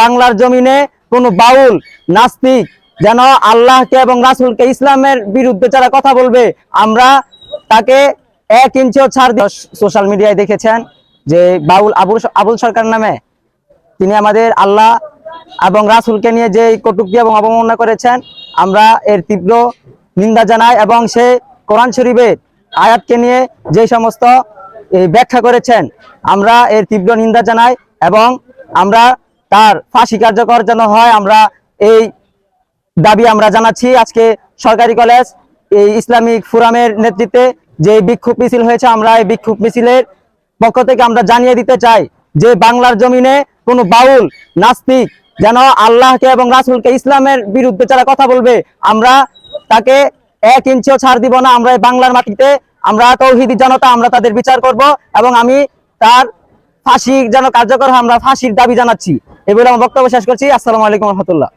বাংলার জমিনে কোনো বাউল, নাস্তিক যেন আল্লাহকে এবং রাসূলকে ইসলামের বিরুদ্ধে যারা কথা বলবে, আমরা তাকে এক ইঞ্চিও ছাড় সোশ্যাল মিডিয়ায় দেখেছেন যে বাউল আবুল আবুল সরকার নামে তিনি আমাদের আল্লাহ এবং রাসূলকে নিয়ে যে কটূক্তি এবং অবমাননা করেছেন, আমরা এর তীব্র নিন্দা জানাই এবং সে কোরআন শরীফের আয়াতকে নিয়ে যে সমস্ত ব্যাখ্যা করেছেন, আমরা এর তীব্র নিন্দা জানাই এবং আমরা তার ফাঁসি কার্যকর যেন হয়, আমরা এই দাবি আমরা জানাচ্ছি। আজকে সরকারি কলেজ, এই ইসলামিক ফোরামের নেতৃত্বে যে বিক্ষোভ মিছিল হয়েছে, আমরা এই বিক্ষোভ মিছিলের পক্ষ থেকে আমরা জানিয়ে দিতে চাই যে বাংলার জমিনে কোনো বাউল, নাস্তিক যেন আল্লাহকে এবং রাসূলকে ইসলামের বিরুদ্ধে যারা কথা বলবে, আমরা তাকে এক ইঞ্চিও ছাড় দিব না। আমরা এই বাংলার মাটিতে আমরা তৌহিদি জনতা, আমরা তাদের বিচার করব এবং আমি তার ফাঁসি যেন কার্যকর আমরা ফাঁসির দাবি জানাচ্ছি। এগুলো আমার বক্তব্য শেষ করছি। আসসালামু আলাইকুম রহমতুল্লাহ।